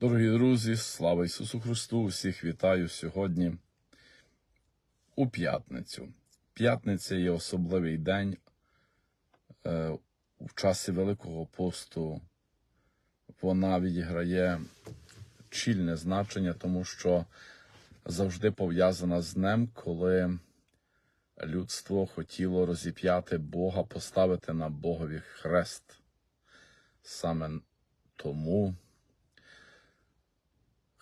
Дорогі друзі, слава Ісусу Христу! Всіх вітаю сьогодні у п'ятницю. П'ятниця є особливий день е, в часі Великого посту. Вона відіграє чільне значення, тому що завжди пов'язана з днем, коли людство хотіло розіп'яти Бога, поставити на Богові хрест. Саме тому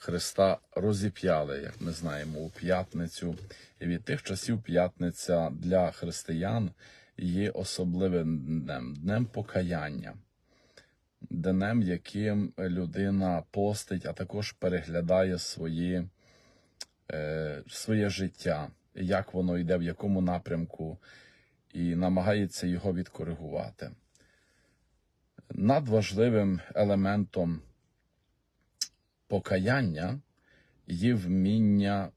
Христа розіп'яли, як ми знаємо, у п'ятницю. І від тих часів п'ятниця для християн є особливим днем, днем покаяння, днем, яким людина постить, а також переглядає свої, е, своє життя, як воно йде, в якому напрямку, і намагається його відкоригувати. Надважливим елементом покаяння є вміння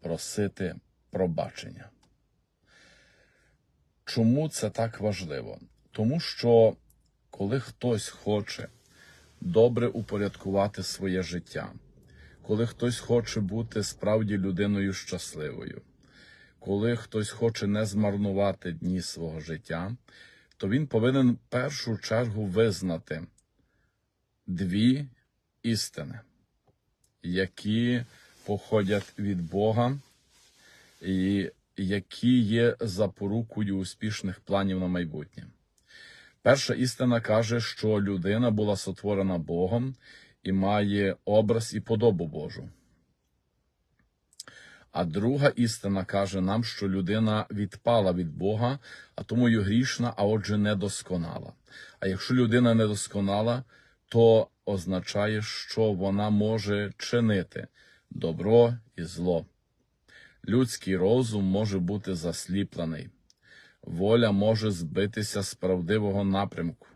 просити пробачення. Чому це так важливо? Тому що коли хтось хоче добре упорядкувати своє життя, коли хтось хоче бути справді людиною щасливою, коли хтось хоче не змарнувати дні свого життя, то він повинен в першу чергу визнати дві істини, які походять від Бога і які є запорукою успішних планів на майбутнє. Перша істина каже, що людина була сотворена Богом і має образ і подобу Божу. А друга істина каже нам, що людина відпала від Бога, а тому й грішна, а отже, недосконала. А якщо людина недосконала, то означає, що вона може чинити добро і зло. Людський розум може бути засліплений, воля може збитися з правдивого напрямку.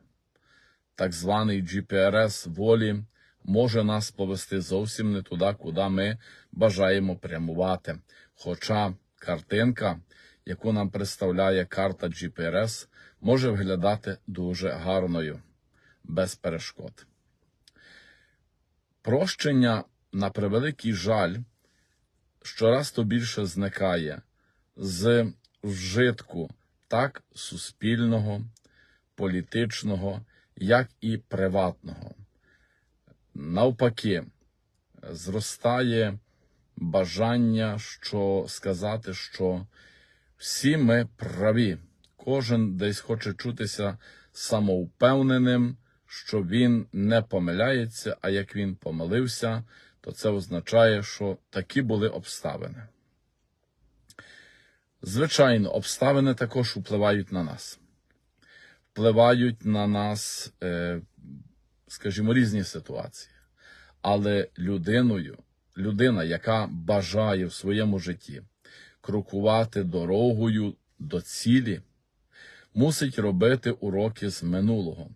Так званий GPRS волі може нас повести зовсім не туди, куди ми бажаємо прямувати. Хоча картинка, яку нам представляє карта GPRS, може виглядати дуже гарною, без перешкод. Прощення, на превеликий жаль, щораз то більше зникає з вжитку так суспільного, політичного, як і приватного. Навпаки, зростає бажання що сказати, що всі ми праві, кожен десь хоче чутися самовпевненим, що він не помиляється, а як він помилився, то це означає, що такі були обставини. Звичайно, обставини також впливають на нас. Впливають на нас, е, скажімо, різні ситуації. Але людиною, людина, яка бажає в своєму житті крокувати дорогою до цілі, мусить робити уроки з минулого.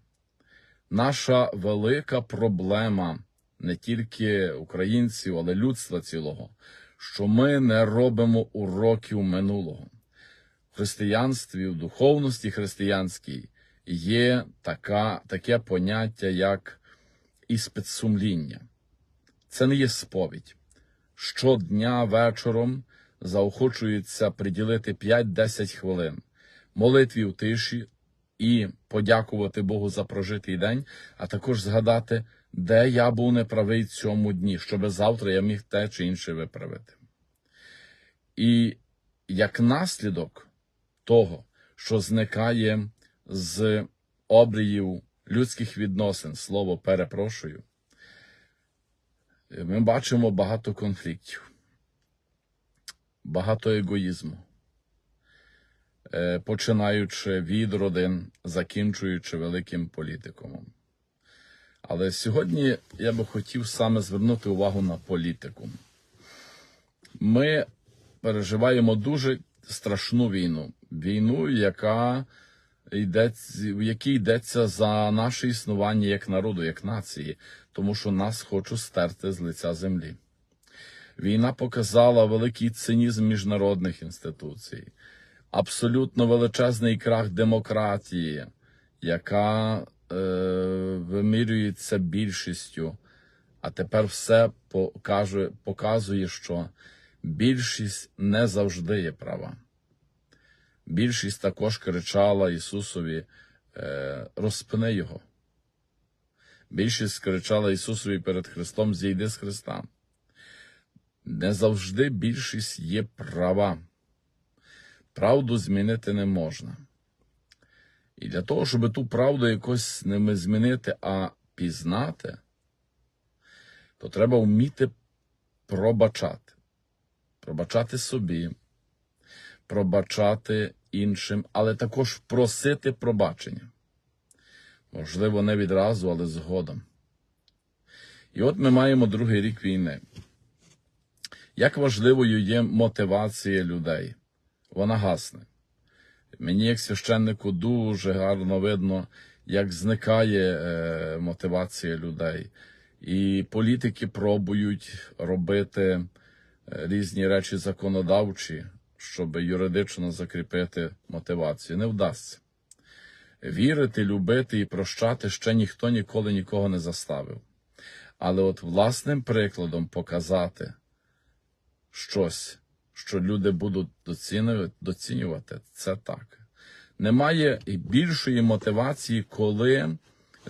Наша велика проблема не тільки українців, але людства цілого, що ми не робимо уроків минулого. В християнстві, в духовності християнській є така, таке поняття, як іспит сумління. Це не є сповідь. Щодня вечором заохочується приділити 5-10 хвилин молитві в тиші і подякувати Богу за прожитий день, а також згадати, де я був неправий цьому дні, щоб завтра я міг те чи інше виправити. І як наслідок того, що зникає з обріїв людських відносин, слово перепрошую, ми бачимо багато конфліктів, багато егоїзму, починаючи від родин, закінчуючи великим політикумом. Але сьогодні я би хотів саме звернути увагу на політику. Ми переживаємо дуже страшну війну. Війну, яка йдеться, в якій йдеться за наше існування як народу, як нації, тому що нас хочуть стерти з лиця землі. Війна показала великий цинізм міжнародних інституцій, абсолютно величезний крах демократії, яка е, вимірюється більшістю, А тепер все покаже, показує, що більшість не завжди є права. Більшість також кричала Ісусові, е, розпини його. Більшість кричала Ісусові перед Христом, зійди з Христа. Не завжди більшість є права. Правду змінити не можна. І для того, щоб ту правду якось не змінити, а пізнати, то треба вміти пробачати. Пробачати собі, пробачати іншим, але також просити пробачення. Можливо, не відразу, але згодом. І от ми маємо другий рік війни. Як важливою є мотивація людей? Вона гасне. Мені, як священнику, дуже гарно видно, як зникає е, мотивація людей. І політики пробують робити е, різні речі законодавчі, щоб юридично закріпити мотивацію. Не вдасться. Вірити, любити і прощати ще ніхто ніколи нікого не заставив. Але от власним прикладом показати щось, що люди будуть доцінювати, доцінювати, це так. Немає більшої мотивації, коли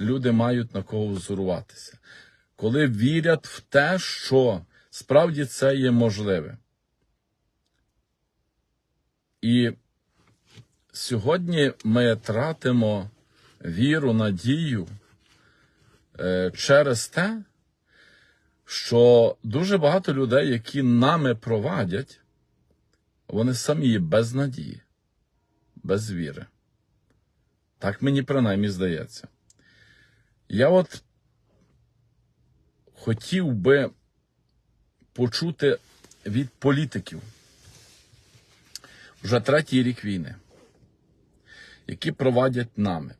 люди мають на кого взоруватися, коли вірять в те, що справді це є можливе. І сьогодні ми тратимо віру, надію е, через те, що дуже багато людей, які нами провадять, вони самі є без надії, без віри. Так мені принаймні здається. Я от хотів би почути від політиків вже третій рік війни, які провадять нами.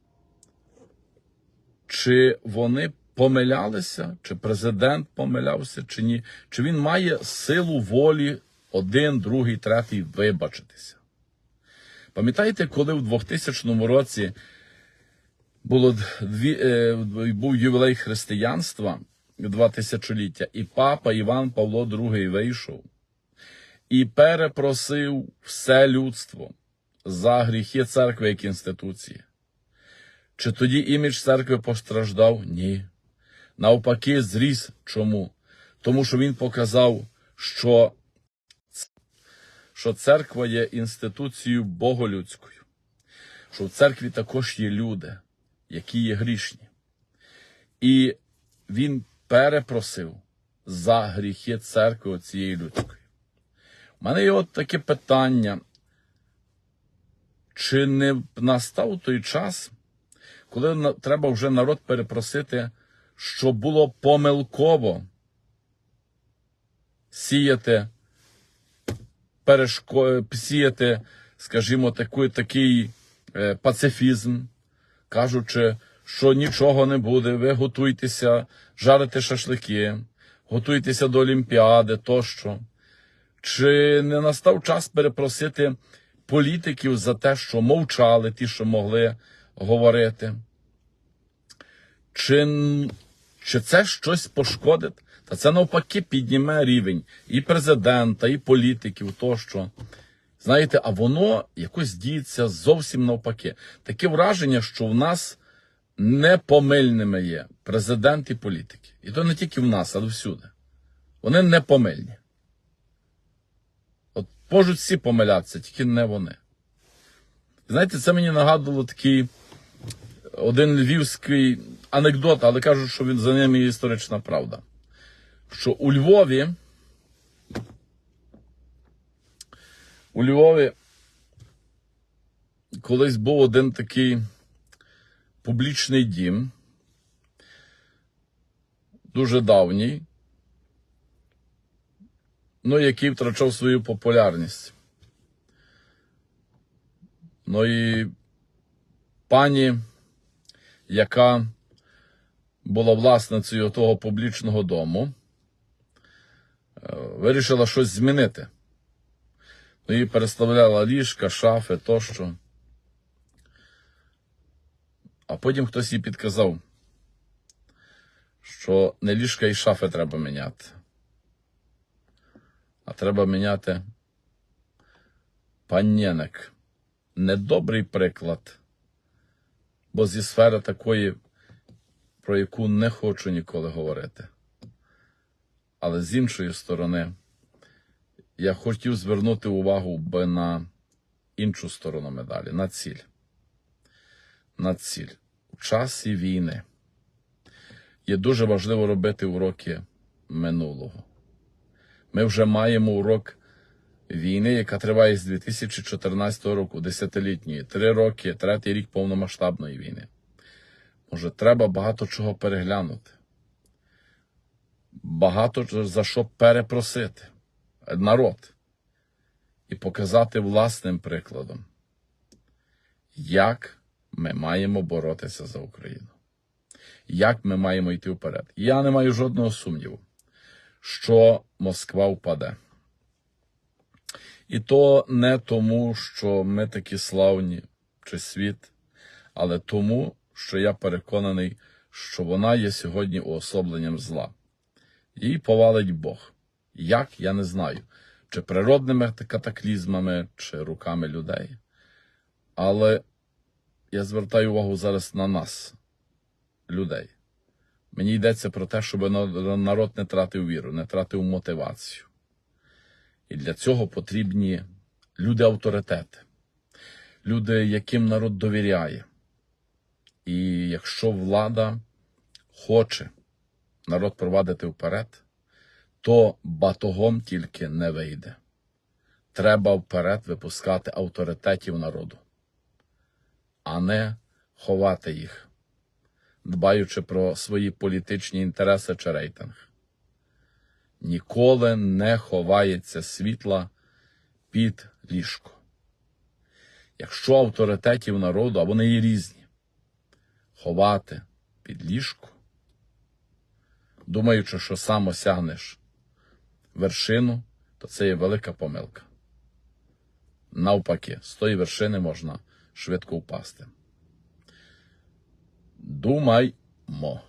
Чи вони помилялися, чи президент помилявся, чи ні, чи він має силу волі один, другий, третій вибачитися. Пам'ятаєте, коли в 2000 році було дві, е, був ювілей християнства, два тисячоліття, і папа Іван Павло II вийшов і перепросив все людство за гріхи церкви як інституції. Чи тоді імідж церкви постраждав? Ні. Навпаки, зріс. Чому? Тому що він показав, що, що церква є інституцією боголюдською, що в церкві також є люди, які є грішні. І він перепросив за гріхи церкви цієї людської. У мене є от таке питання. Чи не настав той час, коли треба вже народ перепросити, що було помилково сіяти, перешко... сіяти, скажімо, таку, такий е, пацифізм, кажучи, що нічого не буде, ви готуйтеся жарити шашлики, готуйтеся до Олімпіади тощо. Чи не настав час перепросити політиків за те, що мовчали, ті, що могли говорити? Чи, чи це щось пошкодить? Та це навпаки підніме рівень і президента, і політиків тощо. Знаєте, а воно якось діється зовсім навпаки. Таке враження, що в нас непомильними є президент і політики. І то не тільки в нас, але всюди. Вони непомильні. От можуть всі помилятися, тільки не вони. Знаєте, це мені нагадувало такий один львівський анекдот, але кажуть, що він за ним є історична правда. Що у Львові. У Львові колись був один такий публічний дім, дуже давній, ну, який втрачав свою популярність. Ну і пані, яка була власницею того публічного дому, вирішила щось змінити. Ну, її переставляла ліжка, шафи тощо. А потім хтось їй підказав, що не ліжка і шафи треба міняти, а треба міняти панєник. Недобрий приклад, бо зі сфери такої, про яку не хочу ніколи говорити. Але з іншої сторони, я хотів звернути увагу би на іншу сторону медалі, на ціль. На ціль. У часі війни є дуже важливо робити уроки минулого. Ми вже маємо урок війни, яка триває з 2014 року, десятилітньої, три роки, третій рік повномасштабної війни. Може, треба багато чого переглянути. Багато за що перепросити народ і показати власним прикладом, як ми маємо боротися за Україну, як ми маємо йти вперед. Я не маю жодного сумніву, що Москва впаде. І то не тому, що ми такі славні чи світ, але тому, що я переконаний, що вона є сьогодні уособленням зла. Її повалить Бог. Як, я не знаю, чи природними катаклізмами, чи руками людей. Але я звертаю увагу зараз на нас, людей. Мені йдеться про те, щоб народ не тратив віру, не тратив мотивацію. І для цього потрібні люди-авторитети, люди, яким народ довіряє. І якщо влада хоче народ провадити вперед, то батогом тільки не вийде. Треба вперед випускати авторитетів народу, а не ховати їх, дбаючи про свої політичні інтереси чи рейтинг. Ніколи не ховається світла під ліжко. Якщо авторитетів народу, а вони є різні, ховати під ліжко, думаючи, що сам осягнеш вершину, то це є велика помилка. Навпаки, з тої вершини можна швидко впасти. Думаймо.